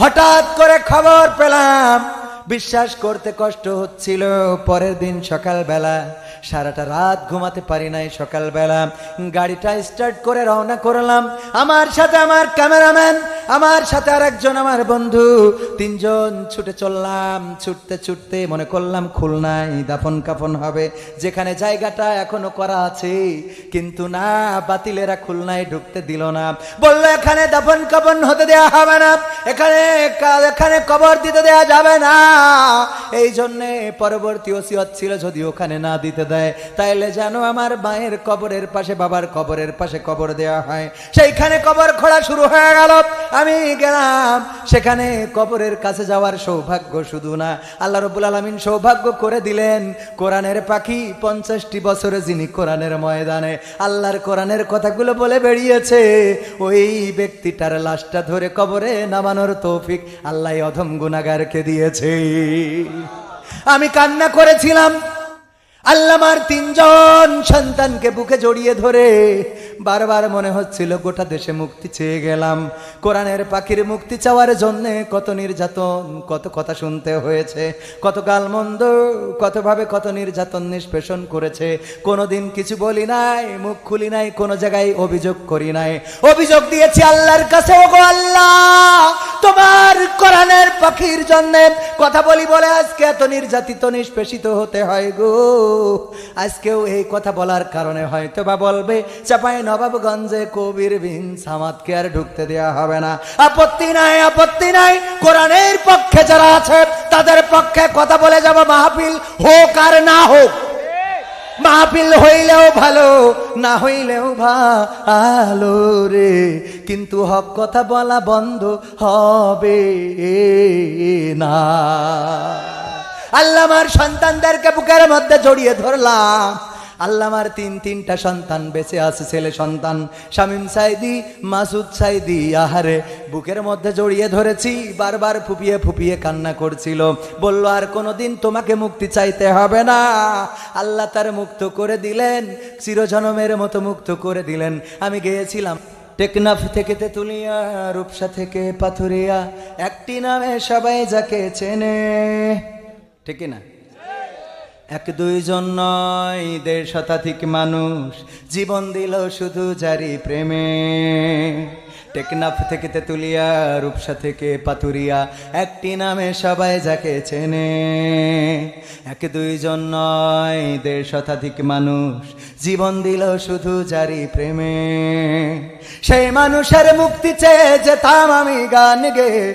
হঠাৎ করে খবর পেলাম। বিশ্বাস করতে কষ্ট হচ্ছিল। পরের দিন সকালবেলা, সারাটা রাত ঘুমাতে পারি নাই সকালবেলা। গাড়িটা স্টার্ট করে রওনা করলাম। আমার সাথে আমার ক্যামেরাম্যান আমার সাথে আর একজন আমার বন্ধু। তিনজন ছুটে চললাম, ছুটতে ছুটতে মনে করলাম খুলনায় দাফন কাফন হবে। যেখানে জায়গাটা এখনও করা আছে, কিন্তু না, বাতিলেরা খুলনায় ঢুকতে দিল না। বলল, এখানে দাফন কাফন হতে দেয়া হবে না। এখানে এখানে কবর দিতে দেয়া যাবে না। এই জন্যে পরবর্তী ওসিয়ত ছিল যদি ওখানে না দিতে দেয়, তাইলে যেন আমার মায়ের কবরের পাশে, বাবার কবরের পাশে কবর দেওয়া হয়। সেইখানে কবর খোঁড়া শুরু হয়ে গেল। আমি গেলাম। সেখানে কবরের কাছে যাওয়ার সৌভাগ্য শুধু না, আল্লাহ রবুল আলমিন সৌভাগ্য করে দিলেন। কোরআনের পাখি পঞ্চাশটি বছরে যিনি কোরআনের ময়দানে আল্লাহর কোরআনের কথাগুলো বলে বেরিয়েছে ওই ব্যক্তিটার লাশটা ধরে কবরে নামানোর তৌফিক আল্লাহ অধম গুনাগারকে দিয়েছে। আমি কান্না করেছিলাম আল্লামার তিনজন সন্তানকে বুকে জড়িয়ে ধরে বারবার মনে হচ্ছিল গোটা দেশে মুক্তি চেয়ে গেলাম। কোরআনের পাখির মুক্তি চাওয়ার জন্য কত নির্যাতন, কত কথা শুনতে হয়েছে, কত গালমন্দ, কতভাবে কত নির্যাতন নিষ্পেষণ করেছে। কোনোদিন কিছু বলি নাই, মুখ খুলি নাই, কোনো জায়গায় অভিযোগ করি নাই। অভিযোগ দিয়েছি আল্লাহর কাছে, ওগো আল্লাহ, তোমার কোরআনের পাখির জন্য কথা বলি বলে আজকে এত নির্যাতিত, নিষ্পেষিত হতে হয় গো। আজকেও এই কথা বলার কারণে হয়তো বা বলবে, চাপাই নবাবগঞ্জে কবির বিন সামাদকে আর ঢুকতে দেওয়া হবে না। আপত্তি নাই আপত্তি নাই। কোরআনের পক্ষে যারা আছে, তাদের পক্ষে কথা বলে যাব মাহফিল হোক আর না হোক। মাহফিল হইলেও ভালো, না হইলেও ভালো রে। কিন্তু হক কথা বলা বন্ধ হবে না। আল্লাহ আমার সন্তানদেরকে বুকের মধ্যে জড়িয়ে ধরলাম। আল্লামার তিন তিনটা সন্তান বেঁচে আছে, ছেলে সন্তান। শামিম সাইদি, মাসুদ সাইদি, আহারে, বুকের মধ্যে জড়িয়ে ধরেছি, বারবার ফুপিয়ে ফুপিয়ে কান্না করছিল। বলল, আর কোনোদিন তোমাকে মুক্তি চাইতে হবে না। আল্লাহ তার মুক্ত করে দিলেন, চিরজনমের মতো মুক্ত করে দিলেন। আমি গিয়েছিলাম টেকনাফ থেকে তেতুলিয়া, রূপসা থেকে পাথুরিয়া। একটি নামে সবাই যাকে চেনে। ঠিক না এক দুইজন নয়, দেড় শতাধিক মানুষ। জীবন দিল শুধু জারি প্রেমে। টেকনাফ থেকে তেতুলিয়া, রূপসা থেকে পাতুরিয়া একটি নামে সবাই যাকে চেনে। এক দুইজন নয়, দেড় শতাধিক মানুষ। জীবন দিল শুধু জারি প্রেমে। সেই মানুষের মুক্তি চেয়ে যেতাম আমি গান গে।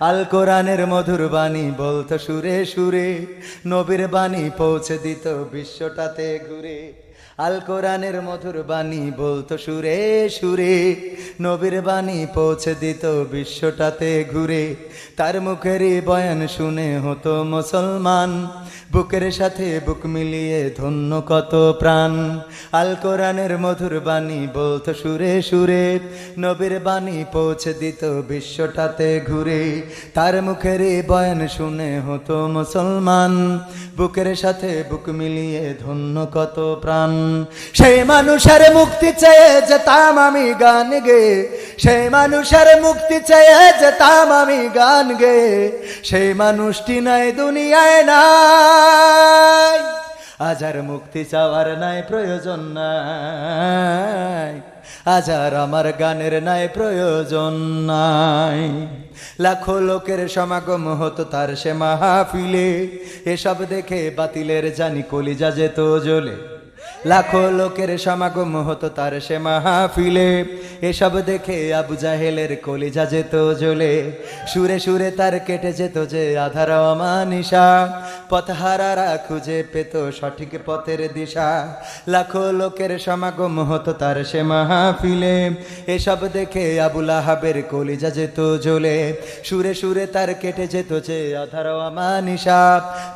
আল কোরআনের মধুর বাণী বলতো সুরে সুরে, নবীর বাণী পৌঁছে দিত বিশ্বটাতে ঘুরে। আল কোরআনের মধুর বাণী বলতো সুরে সুরে, নবীর বাণী পৌঁছে দিত বিশ্বটাতে ঘুরে। তার মুখেরই বয়ান শুনে হতো মুসলমান বুকের সাথে বুক মিলিয়ে ধন্য কত প্রাণ। আল কোরআনের মধুর বাণী বলতো, সুরে সুরে, নবীর বাণী পৌঁছে দিত বিশ্বটাতে ঘুরে। তার মুখের বয়ান শুনে হতো মুসলমান। বুকের সাথে বুক মিলিয়ে ধন্য কত প্রাণ। সেই মানুষের মুক্তি চেয়ে যেতাম আমি গান গে। সেই মানুষের মুক্তি চেয়ে যেতাম আমি গান গে। সেই মানুষটি নাই, দুনিয়ায় নাই। আজ আর মুক্তি চাওয়ার নাই, প্রয়োজন নাই। আজ আর আমার গানের নাই, প্রয়োজন নাই। লাখো লোকের সমাগম হতো তার সে মাহফিলে। এসব দেখে বাতিলের জানি কলিজা যেত জ্বলে। লাখো লোকের সমাগম হতো তার সে মাহফিলে। এসব দেখে আবু জাহেলের কলিজা যেত জ্বলে। সুরে সুরে তার কেটে যেত যে আধার অমানিসা। পথহারারা খুঁজে পেত সঠিক পথের দিশা। লাখো লোকের সমাগম হতো তার সে মাহফিলে। এসব দেখে আবুল আহাবের কলিজা যেত জ্বলে। সুরে সুরে তার কেটে যেত যে আধার অমানিসা।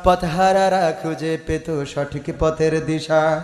পথহারারা খুঁজে পেত সঠিক পথের দিশা।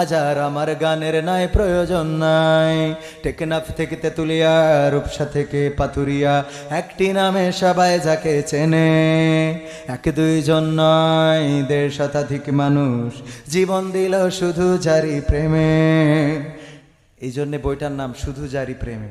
আজার আমার গানের নাই, প্রয়োজন নাই। টেকনাফ থেকে তেতুলিয়া, রূপসা থেকে পাতুরিয়া একটি নামে সবাই যাকে চেনে। এক দুইজন নয়, দেড় শতাধিক মানুষ জীবন দিল শুধু জারি প্রেমে। এই জন্যে বইটার নাম শুধু জারি প্রেমে।